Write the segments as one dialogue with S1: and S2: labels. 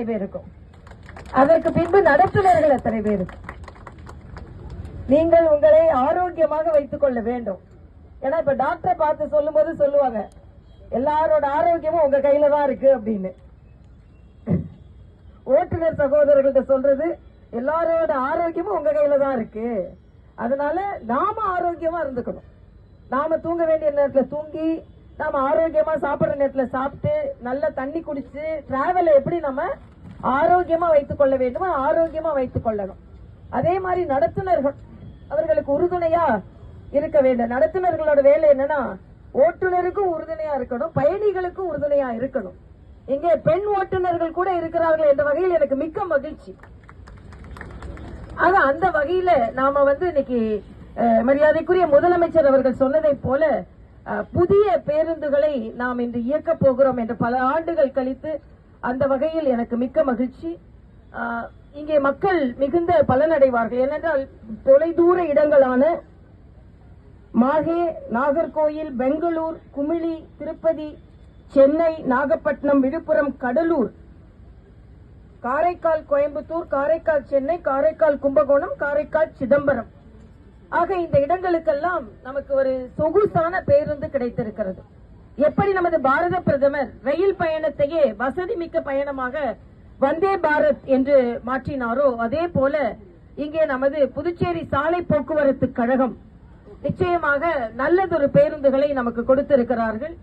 S1: எத்தனை பேருக்கும்? அதற்கு பின்பு நடத்துனர்கள் எத்தனை பேருக்கு? நீங்கள் உங்களை ஆரோக்கியமாக வைத்துக் கொள்ள வேண்டும். ஏன்னா இப்ப டாக்டரை பார்த்து சொல்லும் போது சொல்லுவாங்க எல்லாரோட ஆரோக்கியமும் உங்க கையில தான் இருக்கு அப்படின்னு. ஓட்டுநர் சகோதரர்கள்ட்ட சொல்றது எல்லாரோட ஆரோக்கியமும் உங்க கையில தான் இருக்கு. அதனால நாம ஆரோக்கியமா இருந்துக்கணும். நாம தூங்க வேண்டிய நேரத்துல தூங்கி நாம ஆரோக்கியமா சாப்பிடுற நேரத்துல சாப்பிட்டு நல்ல தண்ணி குடிச்சு டிராவலை எப்படி நம்ம ஆரோக்கியமா வைத்துக் கொள்ள வேண்டுமோ ஆரோக்கியமா வைத்துக் கொள்ளணும். அதே மாதிரி நடத்துனர்கள் அவர்களுக்கு உறுதுணையா இருக்க வேண்டும். நடத்துனர்களோட வேலை என்னன்னா ஓட்டுநருக்கும் உறுதுணையா இருக்கணும் பயணிகளுக்கும் உறுதுணையா இருக்கணும். இங்கே பெண் ஓட்டுநர்கள் கூட இருக்கிறார்கள் என்ற வகையில் எனக்கு மிக்க மகிழ்ச்சி. ஆக அந்த வகையில நாம வந்து இன்னைக்கு மரியாதைக்குரிய முதலமைச்சர் அவர்கள் சொன்னதை போல புதிய பேருந்துகளை நாம் இன்று இயக்கப் போகிறோம் என்று பல ஆண்டுகள் கழித்து அந்த வகையில் எனக்கு மிக்க மகிழ்ச்சி. இங்கே மக்கள் மிகுந்த பலனடைவார்கள். ஏனென்றால் தொலைதூர இடங்களான மாஹே நாகர்கோயில் பெங்களூர் குமிழி திருப்பதி சென்னை நாகப்பட்டினம் விழுப்புரம் கடலூர் காரைக்கால் கோயம்புத்தூர் காரைக்கால் சென்னை காரைக்கால் கும்பகோணம் காரைக்கால் சிதம்பரம். ஆக இந்த இடங்களுக்கெல்லாம் நமக்கு ஒரு சொகுசான பேருந்து கிடைத்திருக்கிறது. எப்படி நமது பாரத பிரதமர் ரயில் பயணத்தையே வசதி மிக்க பயணமாக வந்தே பாரத் என்று மாற்றினாரோ அதே போல இங்கே நமது புதுச்சேரி சாலை போக்குவரத்து கழகம் நிச்சயமாக நல்லதொரு பேருந்துகளை நமக்கு கொடுத்திருக்கிறார்கள்.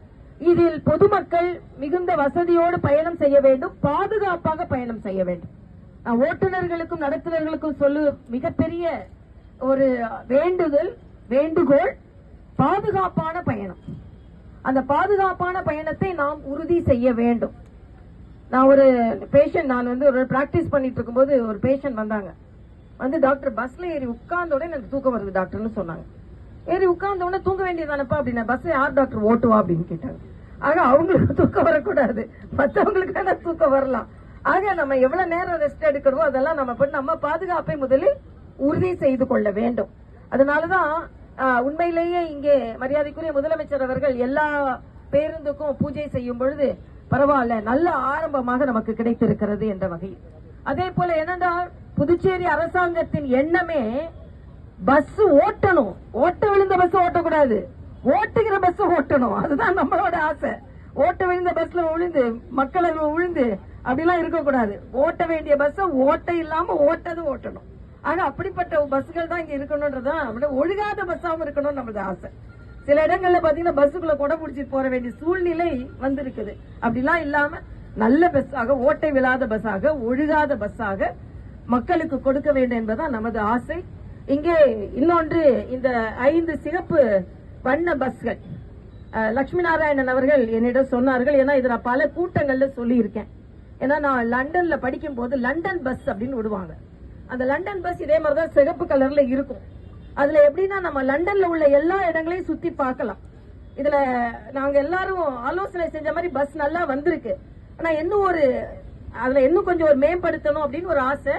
S1: இதில் பொதுமக்கள் மிகுந்த வசதியோடு பயணம் செய்ய வேண்டும் பாதுகாப்பாக பயணம் செய்ய வேண்டும். ஓட்டுநர்களுக்கும் நடத்துனர்களுக்கும் சொல்லு மிகப்பெரிய ஒரு வேண்டுதல் வேண்டுகோள் பாதுகாப்பான பயணம். அந்த பாதுகாப்பான பயணத்தை நாம் உறுதி செய்ய வேண்டும். நான் ஒரு பேஷண்ட் நான் வந்து ஒரு பிராக்டிஸ் பண்ணிட்டு இருக்கும்போது ஒரு பேஷண்ட் வந்தாங்க. வந்து டாக்டர் பஸ்ல ஏறி உட்கார்ந்தோட எனக்கு தூக்கம் வருது டாக்டர்னு சொன்னாங்க. ஏறி உட்கார்ந்த உடனே தூங்க வேண்டியதானப்பா அப்படின்னா பஸ் யார் டாக்டர் ஓட்டுவா அப்படின்னு கேட்டாங்க. ஆக அவங்களுக்கு தூக்கம் வரக்கூடாது. மற்றவங்களுக்கு தானே தூக்கம் வரலாம். ஆக நம்ம எவ்வளவு நேரம் ரெஸ்ட் எடுக்கிறோமோ அதெல்லாம் நம்ம பண்ணி நம்ம பாதுகாப்பை முதலில் உறுதி செய்து கொள்ள வேண்டும். அதனாலதான் உண்மையிலேயே இங்கே மரியாதைக்குரிய முதலமைச்சர் அவர்கள் எல்லா பேருந்துக்கும் பூஜை செய்யும் பொழுது பரவாயில்ல நல்ல ஆரம்பமாக நமக்கு கிடைத்திருக்கிறது என்ற வகையில் அதே போல என்னென்றால் புதுச்சேரி அரசாங்கத்தின் எண்ணமே பஸ் ஓட்டணும். ஓட்ட விழுந்த பஸ் ஓட்டக்கூடாது. ஓட்டுகிற பஸ் ஓட்டணும். அதுதான் நம்மளோட ஆசை. ஓட்ட விழுந்த பஸ்ல விழுந்து மக்களை விழுந்து அப்படிலாம் இருக்கக்கூடாது. ஓட்ட வேண்டிய பஸ் ஓட்ட இல்லாம ஓட்டது ஓட்டணும். ஆனா அப்படிப்பட்ட பஸ்கள் தான் இங்க இருக்கணும்ன்றதான் நம்மளோட ஒழுகாத பஸ்ஸாவும் இருக்கணும்னு நம்மளது ஆசை. சில இடங்கள்ல பாத்தீங்கன்னா பஸ்ஸுக்குள்ள கொடை பிடிச்சிட்டு போற வேண்டிய சூழ்நிலை வந்திருக்குது. அப்படிலாம் இல்லாம நல்ல பஸ்ஸாக ஓட்டை விழாத பஸ்ஸாக ஒழுகாத பஸ்ஸாக மக்களுக்கு கொடுக்க வேண்டும் என்பதுதான் நமது ஆசை. இங்கே இன்னொன்று இந்த ஐந்து சிகப்பு வண்ண பஸ்கள். லட்சுமி நாராயணன் அவர்கள் என்னிடம் சொன்னார்கள். ஏன்னா இதை நான் பல கூட்டங்கள்ல சொல்லியிருக்கேன். ஏன்னா நான் லண்டன்ல படிக்கும் போது லண்டன் பஸ் அப்படின்னு விடுவாங்க. அந்த லண்டன் பஸ் இதே மாதிரிதான் சிகப்பு கலர்ல இருக்கும். அதுல எப்படின்னா நம்ம லண்டன்ல உள்ள எல்லா இடங்களையும் சுத்தி பார்க்கலாம். இதுல நாங்க எல்லாரும் ஆலோசனை செஞ்ச மாதிரி பஸ் நல்லா வந்திருக்கு. ஆனா இன்னும் ஒரு அதுல இன்னும் கொஞ்சம் ஒரு மேம்படுத்தணும் அப்படின்னு ஒரு ஆசை.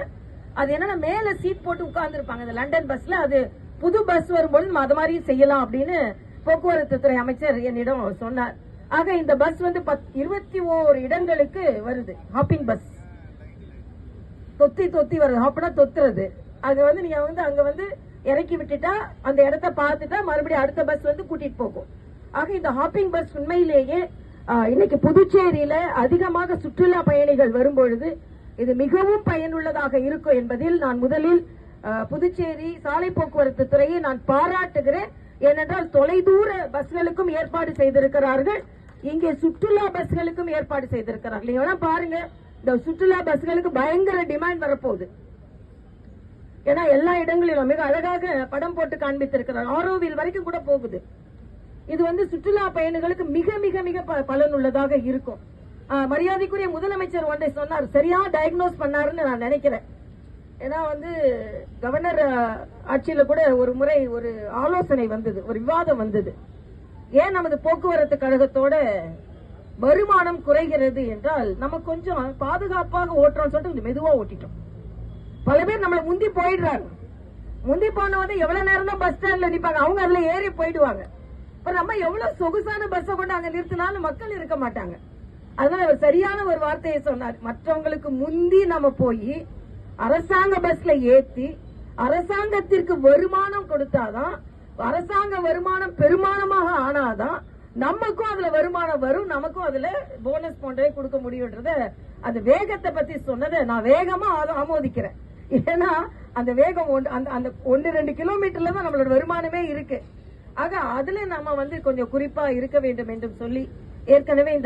S1: அது என்னன்னா மேல சீட் போட்டு உட்கார்ந்து இருப்பாங்க இந்த லண்டன் பஸ்ல அது புது பஸ் வரும்போது நம்ம அது மாதிரியும் செய்யலாம் அப்படின்னு போக்குவரத்து துறை அமைச்சர் என்னிடம் சொன்னார். ஆக இந்த பஸ் வந்து பத்- இருபத்தி ஓரு இடங்களுக்கு வருது. ஹாப்பிங் பஸ் தொத்தி தொத்தி வருது அப்படின்னா தொத்துறது. அது வந்து நீங்க வந்து அங்க வந்து இறக்கி விட்டுட்டா அந்த இடத்த பார்த்துட்டா மறுபடியும் அடுத்த பஸ் வந்து கூட்டிட்டு போகும். ஆக இந்த ஹாப்பிங் பஸ் உண்மையிலேயே இன்னைக்கு புதுச்சேரியில அதிகமாக சுற்றுலா பயணிகள் வரும்பொழுது இது மிகவும் பயனுள்ளதாக இருக்கும் என்பதில் நான் முதலில் புதுச்சேரி சாலை போக்குவரத்து துறையை நான் பாராட்டுகிறேன். ஏனென்றால் தொலைதூர பஸ்களுக்கும் ஏற்பாடு செய்திருக்கிறார்கள். இங்கே சுற்றுலா பஸ்களுக்கும் ஏற்பாடு செய்திருக்கிறார்கள். நீங்க பாருங்க. இந்த சுற்றுலா பஸ்களுக்கு பயங்கர டிமாண்ட் வரப்போகுது. ஏன்னா எல்லா இடங்களிலும் மிக அழகாக படம் போட்டு காண்பித்திருக்கிறார். ஆரோவில் வரைக்கும் கூட போகுது. இது வந்து சுற்றுலா பயணிகளுக்கு மிக மிக மிக ப- பலனுள்ளதாக இருக்கும். மரியாதைக்குரிய முதலமைச்சர் ஒன்றை சொன்னார். சரியா டயக்னோஸ் பண்ணாருன்னு நான் நினைக்கிறேன். ஏன்னா வந்து கவர்னர் ஆட்சியில கூட ஒரு முறை ஒரு ஆலோசனை வந்தது. ஒரு விவாதம் வந்தது. ஏன் நமது போக்குவரத்து கழகத்தோட வருமானம் குறைகிறது என்றால் நம்ம கொஞ்சம் பாதுகாப்பாக ஓட்டுறோம்னு சொல்லிட்டு கொஞ்சம் மெதுவா ஓட்டிட்டோம். பல பேர் நம்மள முந்தி போயிடுறாங்க. முந்தி போனவங்க எவ்வளவு நேரம் தான் பஸ் ஸ்டாண்ட்ல நிப்பாங்க. அவங்க அதுல ஏறி போயிடுவாங்க. இப்ப நம்ம எவ்வளவு சொகுசான பஸ்ஸை கொண்டு அங்க நிறுத்தினாலும் மக்கள் இருக்க மாட்டாங்க. அதனால அவர் சரியான ஒரு வார்த்தையை சொன்னார். மற்றவங்களுக்கு முந்தி நம்ம போய் அரசாங்க பஸ்ல ஏத்தி அரசாங்கத்திற்கு வருமானம் கொடுத்தாதான் அரசாங்க வருமானம் பெருமானமாக ஆனாதான் நமக்கும் அதுல வருமானம் வரும் நமக்கும் அதுல போனஸ் போன்றே கொடுக்க முடியும்ன்றத அந்த வேகத்தை பத்தி சொன்னதை நான் வேகமா ஆத- ஆமோதிக்கிறேன். ஏன்னா அந்த வேகம் ஒன்று அந்த அந்த ஒன்னு ரெண்டு கிலோமீட்டர்ல தான் நம்மளோட வருமானமே இருக்கு. ஆக அதுல நம்ம வந்து கொஞ்சம் குறிப்பா இருக்க வேண்டும் என்றும் சொல்லி ஏற்கனவே இந்த